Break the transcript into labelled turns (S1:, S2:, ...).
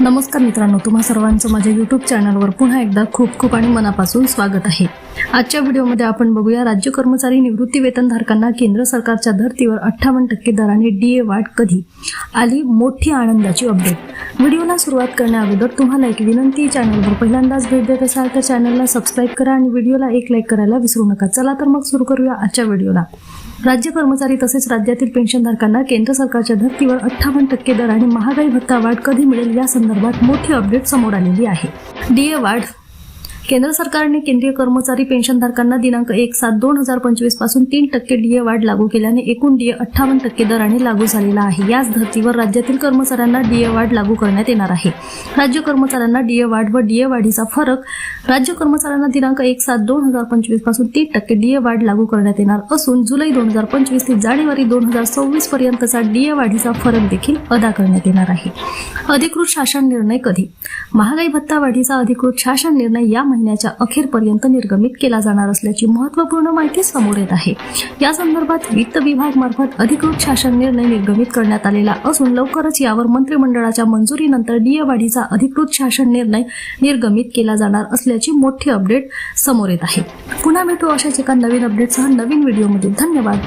S1: नमस्कार मित्रांनो तुम्हा सर्वांचं माझ्या युट्यूब चॅनलवर पुन्हा एकदा खूप खूप आणि मनापासून स्वागत आहे. आजच्या व्हिडिओमध्ये आपण बघूया राज्य कर्मचारी निवृत्ती वेतनधारकांना केंद्र सरकारच्या धर्तीवर अठ्ठावन्न टक्के दराने डीए वाढ कधी? आली मोठी आनंदाची अपडेट व्हिडिओला सुरुवात करण्याअगोदर तुम्हाला एक विनंती चॅनलवर पहिल्यांदाच भेट देत असाल तर चॅनलला सबस्क्राईब करा आणि व्हिडिओला एक लाईक करायला विसरू नका. चला तर मग सुरू करूया आजच्या व्हिडिओला. राज्य कर्मचारी तसेच राज्यातील पेन्शनधारकांना केंद्र सरकारच्या धर्तीवर अठ्ठावन्न टक्के दराने महागाई भत्ता वाढ कधी मिळेल या संदर्भात मोठी अपडेट समोर आलेली आहे. डीए वाढ केंद्र सरकारने केंद्रीय कर्मचारी पेन्शनधारकांना दिनांक एक सात दोन हजार पंचवीसपासून तीन टक्के डीए वाढ लागू केल्याने एकूण डीए अठ्ठावन्न टक्के दराने लागू झालेला आहे. याच धर्तीवर राज्यातील कर्मचाऱ्यांना डीए वाढ लागू करण्यात येणार आहे. राज्य कर्मचाऱ्यांना डीए वाढ व डीए वाढीचा फरक राज्य कर्मचाऱ्यांना दिनांक एक सात दोन हजार पंचवीसपासून तीन टक्के डीए वाढ लागू करण्यात येणार असून जुलै दोन हजार पंचवीस ते जानेवारी दोन हजार सव्वीस पर्यंतचा डीए वाढीचा फरक देखील अदा करण्यात येणार आहे. अधिकृत शासन निर्णय कधी? महागाई भत्ता वाढीचा अधिकृत शासन निर्णय या महिन्याच्या अखेरपर्यंत निर्गमित केला जाणार असल्याची महत्त्वपूर्ण माहिती समोर येत आहे. या संदर्भात वित्त विभाग मार्फत अधिकृत शासन निर्णय निर्गमित करण्यात आलेला असून लवकरच यावर मंत्रिमंडळाच्या मंजुरीनंतर डीए वाढीचा अधिकृत शासन निर्णय निर्गमित केला जाणार असल्याची मोठी अपडेट समोर येत आहे. पुन्हा भेटू अशाच एका नवीन अपडेटसह नवीन व्हिडिओमध्ये धन्यवाद.